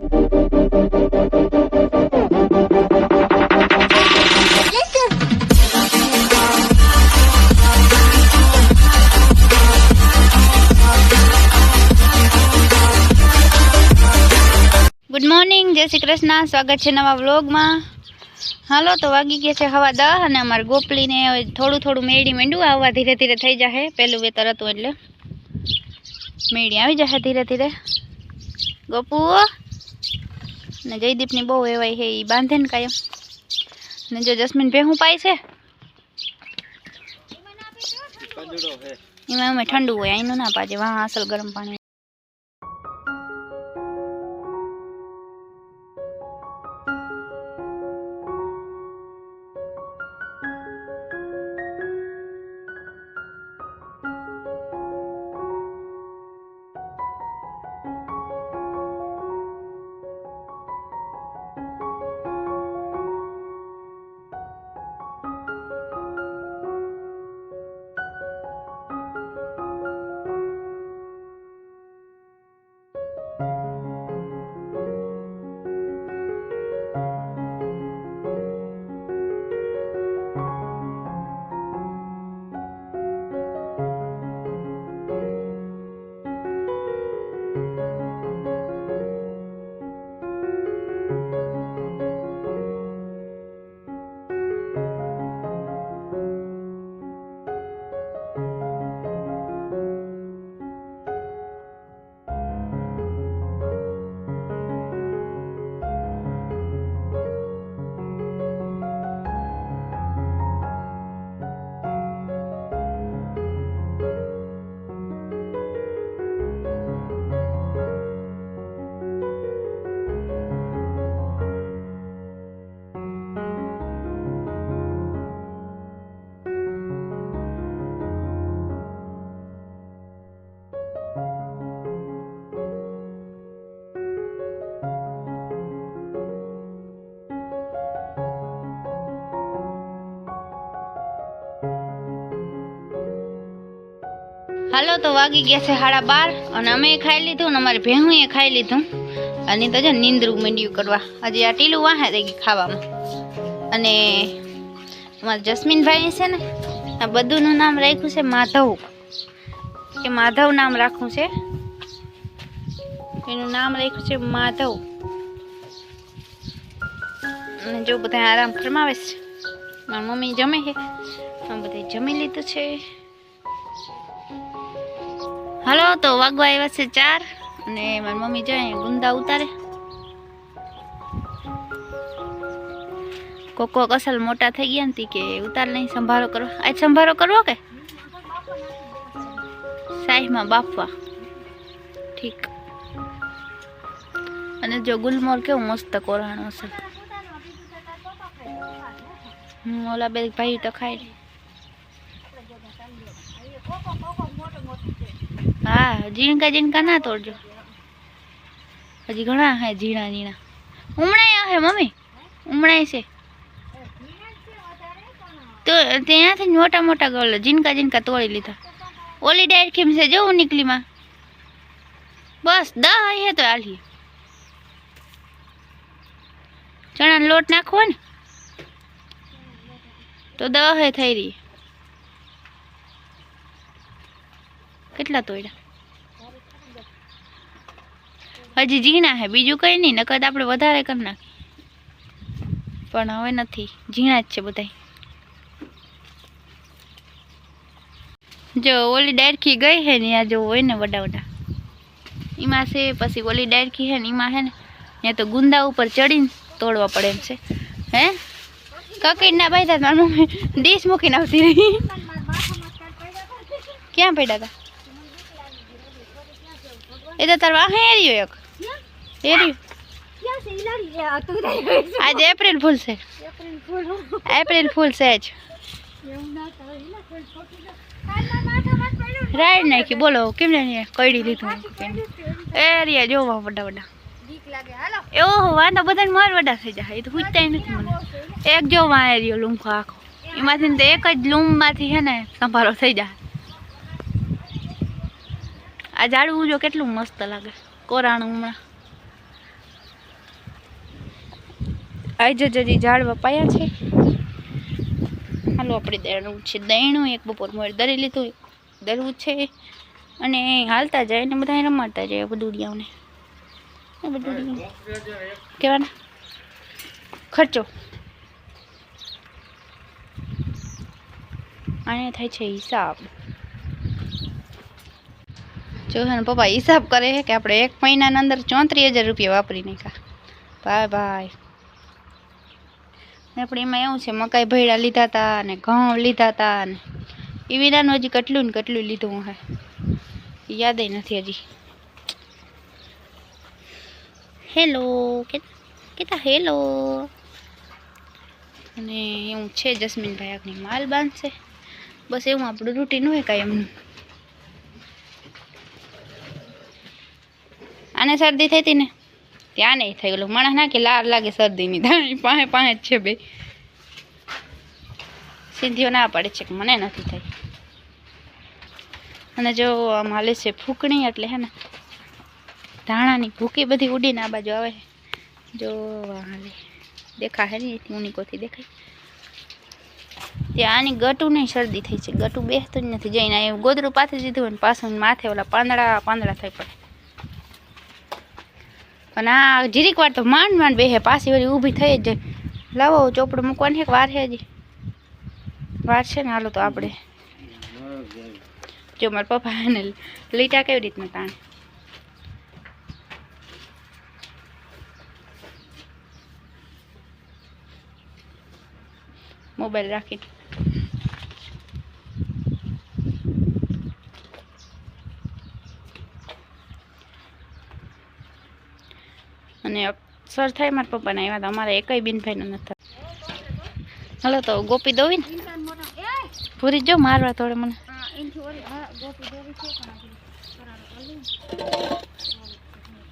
Good morning જય શ્રી કૃષ્ણ. સ્વાગત છે નવા વ્લોગમાં. હાલો, તો વાગી ગયા છે હવા દહ અને અમારે ગોપલીને થોડું થોડું મેળી માંડ્યું આવવા ધીરે ધીરે થઈ જશે પહેલું વેતર હતું એટલે મેળી આવી જશે ધીરે ધીરે. ગોપુ ને જયદીપની બહુ એવાય છે એ બાંધે ને કાયમ ને જો જસ્મીન ભેહું પાય છે. એમાં અમે ઠંડુ હોય અહીંનું ના પાજે વાહ અસલ ગરમ પાણી. હાલો તો વાગી ગયા છે સાડા બાર અને અમે ખાઈ લીધું ને અમારી ભેહું એ ખાઈ લીધું. અને તો છે નીંદરું માંડ્યું કરવા. હજી આ ટીલું વાહે રહી ગઈ ખાવામાં. અને અમારા જસ્મીનભાઈ છે ને, આ બધુંનું નામ રાખ્યું છે માધવ. કે માધવ નામ રાખવું છે. એનું નામ રાખ્યું છે માધવ. અને જો બધા આરામ ફરમાવે છે. મારી મમ્મી જમે છે. અમે બધા જમી લીધું છે. હાલો, તો વાગવા આવ્યા છે ચાર અને મારી મમ્મી જાય ગુંદા ઉતારે. કોક અસલ મોટા થઈ ગયા નથી કે ઉતાર નહીં સંભારો કરો આજ સંભારો કરવો કે? સાહીમાં બાફવા. ઠીક. અને જો ગુલમોર કેવું મસ્ત કોરાણો છે. ઓલા બે ભાઈ તો ખાઈ હા ઝીણકા ઝીણકા ના તોડજો. હજી ઘણા હે ઝીણા ઝીણા. ઉમણાય હે મમ્મી? ઉમણાય છે. તો ત્યાંથી મોટા મોટા ગળો ઝીણકા ઝીણકા તોડી લીધા. ઓલી ડાયર ખીમ છે જવું નીકળીમાં બસ દહ હે તો આલી ચણાનો લોટ નાખવો ને? તો દહ થઈ રહી. કેટલા તોડ્યા? હજી ઝીણા હે બીજું કંઈ નહીં નકદ આપણે વધારે કરી નાખ પણ હવે નથી, ઝીણા જ છે બધાય. જો, ઓલી ડાયરખી ગઈ હે ને આ જો હોય ને વડા વડા. એમાં છે, પછી ઓલી ડાયરખી હે ને એમાં હે ને ત્યાં તો ગુંદા ઉપર ચડીને તોડવા પડે એમ છે. હે? કકડી ના ભાઈ મારી મમ્મી ડીશ મૂકીને આવતી રહી. ક્યાં પડ્યા હતા એ તો તાર વાહે એક એર્યું આજે એપ્રિલ ફૂલ છે. April fool. છે જ. રાઈડ નાખી. બોલો કેમ જાણીએ કઈડી લીધું એરિયા જોવા વડા વડા ઓહો વાંધો બધાને માર વડા થઈ જાય. એ તો પૂછતા નથી મને. એક જો વાં લૂમખો આખો. એમાંથી તો એક જ લૂમમાંથી છે ને સંભારો થઈ જાય. આ ઝાડવું જો કેટલું મસ્ત લાગે. કોરાણું હમણાં. આજે જ હજી ઝાડવા પાયા છે. હાલો, આપણે દરવું છે. દહીણું એક બપોર મોર દરી લીધું. દરવું છે. અને હાલતા જાય ને બધા રમાડતા જાય બધુડિયાઓને એ કહેવાના ખર્ચો. આને થાય છે હિસાબ. જો ને પપ્પા હિસાબ કરે છે કે આપણે એક મહિનાના અંદર ચોત્રીસ હજાર રૂપિયા વાપરી નાખ્યા. ભાઈ ભાઈ આપણે એમાં એવું છે, મકાઈ ભૈડા લીધા હતા ને ઘઉં લીધા હતા ને એ વિનાનું હજી કેટલું ને કેટલું લીધું હે? યાદ નથી હજી. હેલો, કેતા હેલો? અને એવું છે જસ્મીનભાઈ આપણી માલ બાંધશે. બસ એવું આપણું રૂટીન હોય કાંઈ આને શરદી થઈ હતી ને? ત્યાં નહીં થઈ ઓલું માણસ ના કે લાર લાગે શરદીની. ધાણી પાસે પાસે જ છે બે. સિંધીઓ ના પાડે છે કે મને નથી થઈ. અને જો આમ હાલે છે ફૂકણી એટલે હે ને, ધાણાની ભૂકી બધી ઉડીને આ બાજુ આવે જો હાલે. દેખાય ને ઉનીકોથી દેખાય. ત્યાં આની ગટું નહીં શરદી થઈ છે. ગટું બેસતું જ નથી. જઈને એ ગોદરું પાથરી દીધું હોય ને પાછું માથે ઓલા પાંદડા પાંદડા થઈ પડે. અને આ જીરીક વાર તો માંડ માંડ બેહે, પાછી વળી ઊભી થઈ જ જાય. લાવો, ચોપડું મૂકવાની છે વાર છે હજી? વાર છે ને, હાલો તો આપણે. જો, મારા પપ્પા એને લીટા કેવી રીતના તાણે. મોબાઈલ રાખીને. અને સર થાય મારા પપ્પાના એવા તો અમારે એકય બિનભાઈનો નથી હલો તો ગોપી દોવી ને? પૂરી જો મારવા થોડે મને.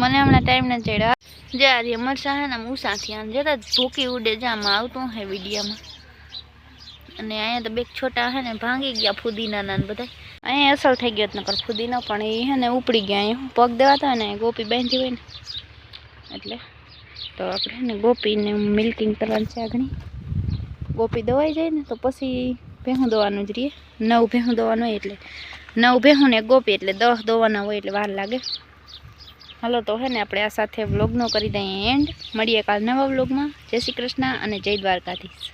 મને હમણાં ટાઈમ નથી ચડ્યો. જે આ રહ્યા મરસા હે ને આમ જરા ભૂકી ઉડે જામાં આવતું હે વિડીયામાં. અને અહીંયા તો બે છોટા હે ને ભાંગી ગયા ફુદીનાના ને બધા અહીંયા અસર થઈ ગયો નકર ફુદીનો પણ એ હે ને ઉપડી ગયા. અહીંયા પગ દેવાતા ને ગોપી બાંધી હોય ને. એટલે તો આપણે ને ગોપીને મિલ્કિંગ કરવાની છે આગળ. ગોપી દવાઈ જાય ને તો પછી ભેહું દવાનું જ રહીએ નવ ભેહું દવાનું હોય એટલે. નવ ભેહું ને ગોપી એટલે દસ દવાના હોય એટલે વાર લાગે. હાલો, તો હે ને આપણે આ સાથે વ્લોગનો કરી દઈએ એન્ડ મળીએ કાલ નવા વ્લોગમાં જય શ્રી કૃષ્ણ અને જય દ્વારકાધીશ.